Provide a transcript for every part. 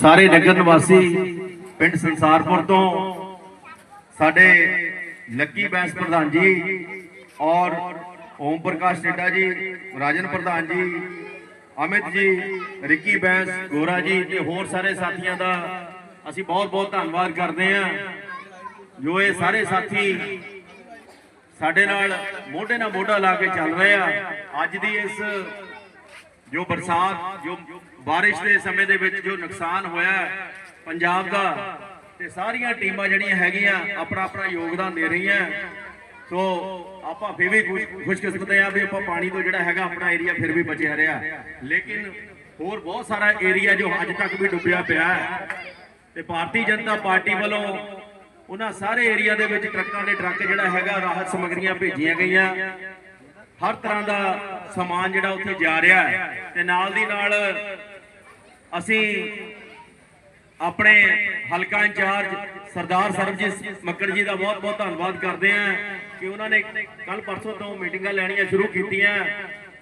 ਸਾਰੇ ਨਗਰ ਨਿਵਾਸੀ ਪਿੰਡ ਸੰਸਾਰਪੁਰ ਤੋਂ ਸਾਡੇ ਲੱਕੀ ਬੈਂਸ ਪ੍ਰਧਾਨ ਜੀ ਔਰ ਓਮ ਪ੍ਰਕਾਸ਼ ਟੇਡਾ ਜੀ, ਰਾਜਨ ਪ੍ਰਧਾਨ ਜੀ, ਅਮਿਤ ਜੀ, ਰਿੱਕੀ ਬੈਂਸ, ਗੋਰਾ ਜੀ ਤੇ ਹੋਰ ਸਾਰੇ ਸਾਥੀਆਂ ਦਾ ਅਸੀਂ ਬਹੁਤ ਬਹੁਤ ਧੰਨਵਾਦ ਕਰਦੇ ਹਾਂ। ਜੋ ਇਹ ਸਾਰੇ ਸਾਥੀ ਸਾਡੇ ਨਾਲ ਮੋਢੇ ਨਾਲ ਮੋਢਾ ਲਾ ਕੇ ਚੱਲ ਰਹੇ ਆ। ਅੱਜ ਦੀ ਇਸ ਜੋ ਬਰਸਾਤ, ਜੋ ਬਾਰਿਸ਼ ਦੇ ਸਮੇਂ ਦੇ ਵਿੱਚ ਜੋ ਨੁਕਸਾਨ ਹੋਇਆ ਪੰਜਾਬ ਦਾ, ਤੇ ਸਾਰੀਆਂ ਟੀਮਾਂ ਜਿਹੜੀਆਂ ਹੈਗੀਆਂ ਆਪਣਾ ਆਪਣਾ ਯੋਗਦਾਨ ਦੇ ਰਹੀਆਂ। ਸੋ ਆਪਾਂ ਫਿਰ ਵੀ ਖੁਸ਼ਕਿਸਮਤ ਆ ਵੀ ਆਪਾਂ ਪਾਣੀ ਤੋਂ ਜਿਹੜਾ ਹੈਗਾ ਆਪਣਾ ਏਰੀਆ ਫਿਰ ਵੀ ਬਚਿਆ ਰਿਹਾ। ਲੇਕਿਨ ਹੋਰ ਬਹੁਤ ਸਾਰਾ ਏਰੀਆ ਜੋ ਅੱਜ ਤੱਕ ਵੀ ਡੁੱਬਿਆ ਪਿਆ ਹੈ। ਤੇ ਭਾਰਤੀ ਜਨਤਾ ਪਾਰਟੀ ਵੱਲੋਂ ਉਹਨਾਂ ਸਾਰੇ ਏਰੀਆ ਦੇ ਵਿੱਚ ਟਰੱਕਾਂ ਦੇ ਟਰੱਕ ਜਿਹੜਾ ਹੈਗਾ ਰਾਹਤ ਸਮੱਗਰੀਆਂ ਭੇਜੀਆਂ ਗਈਆਂ। ਹਰ ਤਰ੍ਹਾਂ ਦਾ ਸਮਾਨ ਜਿਹੜਾ ਉੱਥੇ ਜਾ ਰਿਹਾ ਹੈ। ਤੇ ਨਾਲ ਦੀ ਨਾਲ ਅਸੀਂ ਆਪਣੇ ਹਲਕਾ ਇੰਚਾਰਜ ਸਰਦਾਰ ਸਰਬਜੀਤ ਮੱਕੜ ਜੀ ਦਾ ਬਹੁਤ ਬਹੁਤ ਧੰਨਵਾਦ ਕਰਦੇ ਹਾਂ ਕਿ ਉਹਨਾਂ ਨੇ ਕੱਲ ਪਰਸੋਂ ਤੋਂ ਮੀਟਿੰਗਾਂ ਲੈਣੀਆਂ ਸ਼ੁਰੂ ਕੀਤੀਆਂ।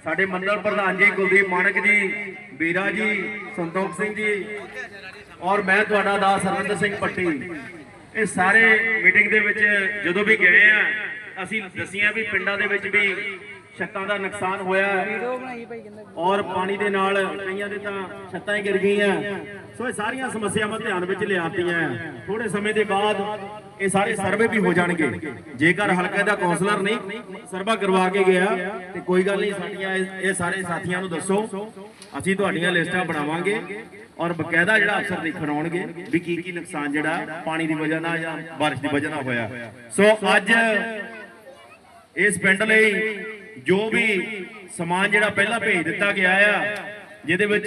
ਸਾਡੇ ਮੰਡਲ ਪ੍ਰਧਾਨ ਜੀ ਕੁਲਦੀਪ ਮਾਨਕ ਜੀ ਬੀਰਾ ਜੀ, ਸੰਤੋਖ ਸਿੰਘ ਜੀ ਔਰ ਮੈਂ ਤੁਹਾਡਾ ਦਾ ਸਰਵਿੰਦਰ ਸਿੰਘ ਪੱਟੀ ਇਹ ਸਾਰੇ ਮੀਟਿੰਗ ਦੇ ਵਿੱਚ ਜਦੋਂ ਵੀ ਗਏ ਆ, ਅਸੀਂ ਦੱਸੀਆਂ ਵੀ ਪਿੰਡਾਂ ਦੇ ਵਿੱਚ ਵੀ ਛੱਤਾਂ ਦਾ ਨੁਕਸਾਨ ਹੋਇਆ ਔਰ ਪਾਣੀ ਦੇ ਨਾਲ ਕਈਆਂ ਦੇ ਤਾਂ ਛੱਤਾਂ ਹੀ ਗਿਰ ਗਈਆਂ। ਸੋ ਇਹ ਸਾਰੀਆਂ ਸਮੱਸਿਆਵਾਂ ਧਿਆਨ ਵਿੱਚ ਲਿਆਤੀਆਂ ਥੋੜੇ ਸਮੇਂ ਦੇ ਬਾਅਦ ਇਹ ਸਾਰੇ ਸਰਵੇ ਵੀ ਹੋ ਜਾਣਗੇ। ਜੇਕਰ ਹਲਕੇ ਦਾ ਕਾਉਂਸਲਰ ਨਹੀਂ ਸਰਵਾ ਕਰਵਾ ਕੇ ਗਿਆ, ਤੇ ਕੋਈ ਗੱਲ ਨਹੀਂ, ਸਾਡੀਆਂ ਇਹ ਸਾਰੇ ਸਾਥੀਆਂ ਨੂੰ ਦੱਸੋ। ਅਸੀਂ ਤੁਹਾਡੀਆਂ ਲਿਸਟਾਂ ਬਣਾਵਾਂਗੇ ਔਰ ਬਕਾਇਦਾ ਜਿਹੜਾ ਅਫਸਰ ਦੇਖਣ ਆਉਣਗੇ ਵੀ ਕੀ ਕੀ ਨੁਕਸਾਨ ਜਿਹੜਾ ਪਾਣੀ ਦੀ ਵਜ੍ਹਾ ਨਾਲ ਜਾਂ ਬਾਰਿਸ਼ ਦੀ ਵਜ੍ਹਾ ਨਾਲ ਹੋਇਆ। ਸੋ ਅੱਜ ਇਸ ਪਿੰਡ ਲਈ ਜੋ ਵੀ ਸਮਾਨ ਜਿਹੜਾ ਪਹਿਲਾਂ ਭੇਜ ਦਿੱਤਾ ਗਿਆ ਆ, ਜਿਹਦੇ ਵਿੱਚ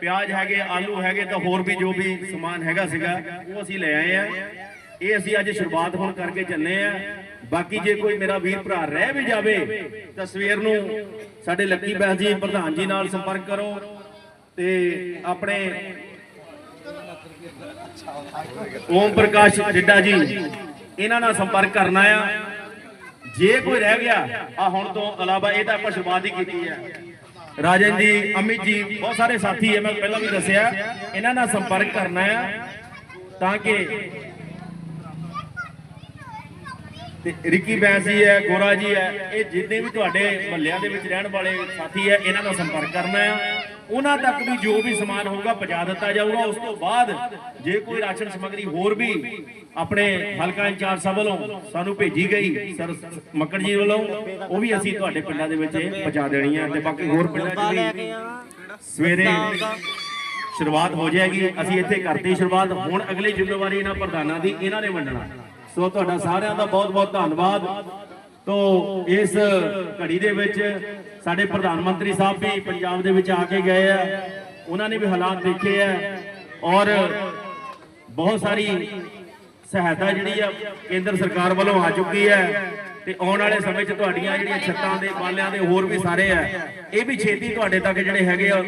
ਪਿਆਜ਼ ਹੈਗੇ, ਆਲੂ ਹੈਗੇ, ਤਾਂ ਹੋਰ ਵੀ ਜੋ ਵੀ ਸਮਾਨ ਹੈਗਾ ਸੀਗਾ, ਉਹ ਅਸੀਂ ਲੈ ਆਏ ਆ। ਇਹ ਅਸੀਂ ਅੱਜ ਸ਼ੁਰੂਆਤ ਹੁਣ ਕਰਕੇ ਚੱਲੇ ਆ। ਬਾਕੀ ਜੇ ਕੋਈ ਮੇਰਾ ਵੀਰ ਭਰਾ ਰਹਿ ਵੀ ਜਾਵੇ, ਤਾਂ ਸਵੇਰ ਨੂੰ ਸਾਡੇ ਲੱਕੀ ਬੈਸ ਜੀ, ਪ੍ਰਧਾਨ ਜੀ ਨਾਲ ਸੰਪਰਕ ਕਰੋ ਤੇ ਆਪਣੇ ਓਮ ਪ੍ਰਕਾਸ਼ ਜਿੱਡਾ ਜੀ, ਇਹਨਾਂ ਨਾਲ ਸੰਪਰਕ ਕਰਨਾ ਆ। ਜੇ ਕੋਈ ਰਹਿ ਗਿਆ, ਆ ਹੁਣ ਤੋਂ ਇਲਾਵਾ ਇਹ ਤਾਂ ਆਪਾਂ ਸ਼ੁਰੂਆਤ ਹੀ ਕੀਤੀ ਹੈ। ਰਾਜਨ ਜੀ, ਅਮਿਤ ਜੀ, ਬਹੁਤ ਸਾਰੇ ਸਾਥੀ ਹੈ, ਮੈਂ ਪਹਿਲਾਂ ਵੀ ਦੱਸਿਆ, ਇਹਨਾਂ ਨਾਲ ਸੰਪਰਕ ਕਰਨਾ ਹੈ ਤਾਂ ਕਿ ਤੇ ਰਿੱਕੀ ਬੈਂਸ ਜੀ ਹੈ, ਗੋਰਾ ਜੀ ਹੈ, ਇਹ ਜਿੰਨੇ ਵੀ ਤੁਹਾਡੇ ਮਹੱਲਿਆਂ ਦੇ ਵਿੱਚ ਰਹਿਣ ਵਾਲੇ ਸਾਥੀ ਹੈ, ਇਹਨਾਂ ਨਾਲ ਸੰਪਰਕ ਕਰਨਾ ਹੈ। ਉਹਨਾਂ ਤੱਕ ਵੀ ਜੋ ਵੀ ਸਮਾਨ ਹੋਊਗਾ ਪਹੁੰਚਾ ਦਿੱਤਾ ਜਾਊਗਾ। ਉਸ ਤੋਂ ਬਾਅਦ ਜੇ ਕੋਈ ਰਾਸ਼ਨ ਸਮੱਗਰੀ ਹੋਰ ਵੀ ਆਪਣੇ ਹਲਕਾ ਇੰਚਾਰਜ ਸਾਹਿਬ ਵੱਲੋਂ ਸਾਨੂੰ ਭੇਜੀ ਗਈ, ਸਰ, ਮੱਕੜ ਜੀ ਵੱਲੋਂ, ਉਹ ਵੀ ਅਸੀਂ ਤੁਹਾਡੇ ਪਿੰਡਾਂ ਦੇ ਵਿੱਚ ਪਹੁੰਚਾ ਦੇਣੀ ਹੈ ਤੇ ਬਾਕੀ ਹੋਰ ਪਿੰਡਾਂ 'ਚ ਵੀ ਸਵੇਰੇ ਸ਼ੁਰੂਆਤ ਹੋ ਜਾਏਗੀ। ਅਸੀਂ ਇੱਥੇ ਕਰਤੀ ਸ਼ੁਰੂਆਤ ਹੁਣ ਅਗਲੀ ਜ਼ਿੰਮੇਵਾਰੀ ਇਹਨਾਂ ਪ੍ਰਧਾਨਾਂ ਦੀ, ਇਹਨਾਂ ਨੇ ਵੰਡਣਾ। ਸੋ ਤੁਹਾਡਾ ਸਾਰਿਆਂ ਦਾ ਬਹੁਤ ਬਹੁਤ ਧੰਨਵਾਦ। ਤੋਂ ਇਸ ਘੜੀ ਦੇ ਵਿੱਚ ਸਾਡੇ ਪ੍ਰਧਾਨ ਮੰਤਰੀ ਸਾਹਿਬ ਵੀ ਪੰਜਾਬ ਦੇ ਵਿੱਚ ਆ ਕੇ ਗਏ ਆ। ਉਹਨਾਂ ਨੇ ਵੀ ਹਾਲਾਤ ਦੇਖੇ ਆ ਔਰ ਬਹੁਤ ਸਾਰੀ ਸਹਾਇਤਾ ਜਿਹੜੀ ਆ ਕੇਂਦਰ ਸਰਕਾਰ ਵੱਲੋਂ ਆ ਚੁੱਕੀ ਹੈ ਤੇ ਆਉਣ ਵਾਲੇ ਸਮੇਂ 'ਚ ਤੁਹਾਡੀਆਂ ਜਿਹੜੀਆਂ ਛੱਤਾਂ ਦੇ ਬਾਲਿਆਂ ਦੇ ਹੋਰ ਵੀ ਸਾਰੇ ਆ, ਇਹ ਵੀ ਛੇਤੀ ਤੁਹਾਡੇ ਤੱਕ ਜਿਹੜੇ ਹੈਗੇ ਆ